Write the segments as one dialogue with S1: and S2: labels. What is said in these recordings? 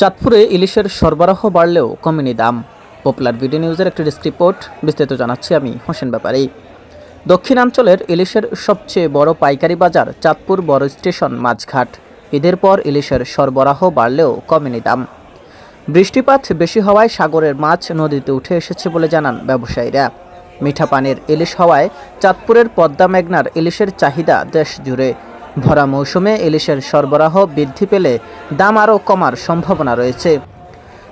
S1: চাঁদপুরে ইলিশের সরবরাহ বাড়লেও কমেনি দাম। পপুলার ভিডিও নিউজের একটি ডেস্ক রিপোর্ট বিস্তারিত জানাচ্ছি আমি হোসেন ব্যাপারী। দক্ষিণাঞ্চলের ইলিশের সবচেয়ে বড় পাইকারি বাজার চাঁদপুর বড় স্টেশন মাঝঘাট। ঈদের পর ইলিশের সরবরাহ বাড়লেও কমেনি দাম। বৃষ্টিপাত বেশি হওয়ায় সাগরের মাছ নদীতে উঠে এসেছে বলে জানান ব্যবসায়ীরা। মিঠা পানির ইলিশ হওয়ায় চাঁদপুরের পদ্মা মেঘনার ইলিশের চাহিদা দেশ জুড়ে ভরা মৌসুমে ইলিশের সরবরাহ বৃদ্ধি পেলে দাম আরও কমার সম্ভাবনা রয়েছে।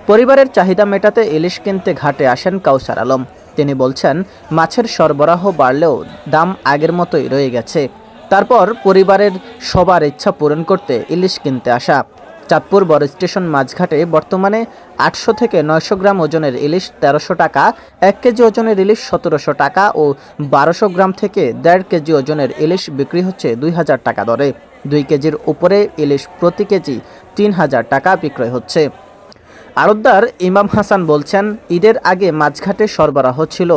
S1: পরিবারের চাহিদা মেটাতে ইলিশ কিনতে ঘাটে আসেন কাউসার আলম। তিনি বলছেন, মাছের সরবরাহ বাড়লেও দাম আগের মতোই রয়ে গেছে। তারপর পরিবারের সবার ইচ্ছা পূরণ করতে ইলিশ কিনতে আসা। চাঁদপুর বড় স্টেশন মাঝঘাটে বর্তমানে আটশো থেকে নয়শো গ্রাম ওজনের ইলিশ তেরোশো টাকা, এক কেজি ওজনের ইলিশ সতেরোশো টাকা ও বারোশো গ্রাম থেকে দেড় কেজি ওজনের ইলিশ বিক্রি হচ্ছে দুই হাজার টাকা দরে। দুই কেজির উপরে ইলিশ প্রতি কেজি তিন হাজার টাকা বিক্রয় হচ্ছে। আড়তদার ইমাম হাসান বলছেন, ঈদের আগে মাঝঘাটে সরবরাহ ছিল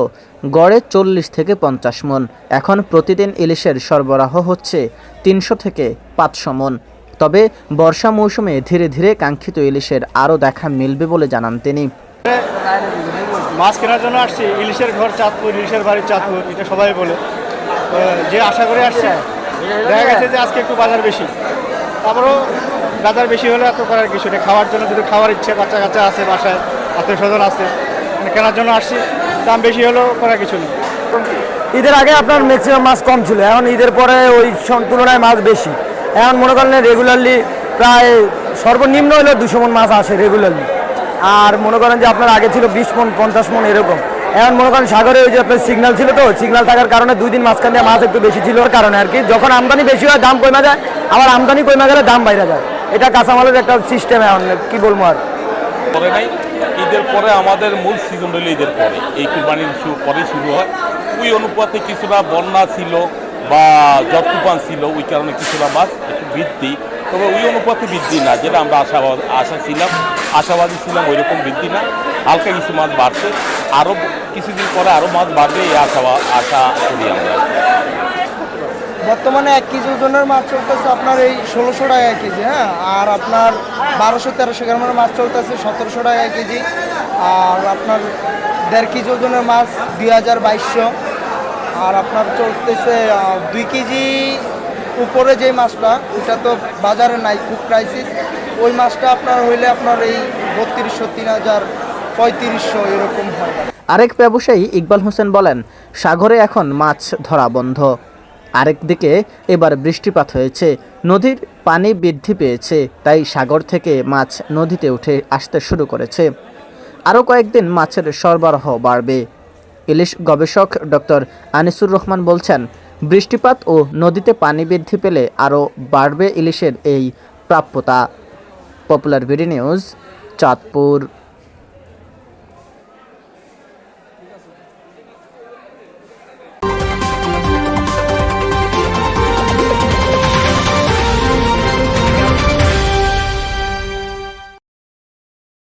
S1: গড়ে চল্লিশ থেকে পঞ্চাশ মন, এখন প্রতিদিন ইলিশের সরবরাহ হচ্ছে তিনশো থেকে পাঁচশো মন। তবে বর্ষা মৌসুমে ধীরে ধীরে কাঙ্ক্ষিত ইলিশের আরও দেখা মিলবে বলে জানান তিনি।
S2: মাছ কেনার জন্য আসছি ইলিশের ঘর চাঁদপুর ইলিশের বাড়ি চাঁদপুর এটা সবাই বলে। যে আশা করে আসছে দেখা গেছে যে আজকে একটু বাজার বেশি। তারপরেও বাজার বেশি হলে এত করার কিছু নেই। খাওয়ার জন্য যদি খাওয়ার ইচ্ছে বাচ্চা কাচ্চা আছে বাসায় আত্মীয় স্বজন আছে মানে কেনার জন্য আসছি দাম বেশি হলেও করার কিছু নেই।
S3: ঈদের আগে আপনার ম্যাক্সিমাম মাছ কম ছিল। এখন ঈদের পরে ওই সব তুলনায় মাছ বেশি। এখন মনে করেন রেগুলারলি প্রায় সর্বনিম্ন হলে দুশো মন মাছ আসে রেগুলারলি আর মনে করেন যে আপনার আগে ছিল বিশ মন, পঞ্চাশ মন এরকম। এখন মনে করেন সাগরে ওই যে আপনার সিগনাল ছিল তো সিগনাল থাকার কারণে দুই দিন মাঝখান দিয়ে মাছ একটু বেশি ছিল কারণে আর কি। যখন আমদানি বেশি হয়, দাম কমে যায়, আবার আমদানি কমে গেলে দাম বাইরে যায়। এটা কাঁচামালের একটা সিস্টেম এখন, কি বলব আর।
S4: ঈদের পরে আমাদের মূল সিজন হলো ঈদের পরে। এই কুরবানির পরে শুরু হয়। ওই অনুপাতে কিছুটা বন্যা ছিল বা তুফান ছিল ওই কারণে কিছুটা মাছ একটু বৃদ্ধি তবে ওই অনুপাতে বৃদ্ধি না, যেটা আমরা আশাবাদ আশা ছিলাম। আশাবাদী ছিলাম ওই রকম বৃদ্ধি না। হালকা কিছু মাছ বাড়ছে। আরও কিছুদিন পরে আরও মাছ বাড়বে, এই আশাবাদ আশা করি আমরা।
S5: বর্তমানে এক কেজি ওজনের মাছ চলতেছে আপনার এই ষোলোশো টাকা এক কেজি হ্যাঁ? আর আপনার বারোশো, তেরোশো গ্রামের মাছ চলতেছে সতেরোশো টাকা এক কেজি। আর আপনার দেড় কেজি ওজনের মাছ দুই হাজার বাইশশো। আর আপনার চলতেছে দুই কেজি উপরে যে মাছটা, ওটা তো বাজারে নাই, খুব ক্রাইসিস ওই মাছটা আপনার হইলে আপনার এই বত্রিশশো, তিন হাজার, পঁয়ত্রিশশো এরকম হয়।
S1: আরেক ব্যবসায়ী ইকবাল হোসেন বলেন, সাগরে এখন মাছ ধরা বন্ধ। আরেক দিকে এবার বৃষ্টিপাত হয়েছে, নদীর পানি বৃদ্ধি পেয়েছে, তাই সাগর থেকে মাছ নদীতে উঠে আসতে শুরু করেছে। আরও কয়েকদিন মাছের সরবরাহ বাড়বে। ইলিশ গবেষক ডক্টর আনিসুর রহমান বলছেন, বৃষ্টিপাত ও নদীতে পানি বৃদ্ধি পেলে আরও বাড়বে ইলিশের এই প্রাপ্যতা। Popular BD news, Chandpur.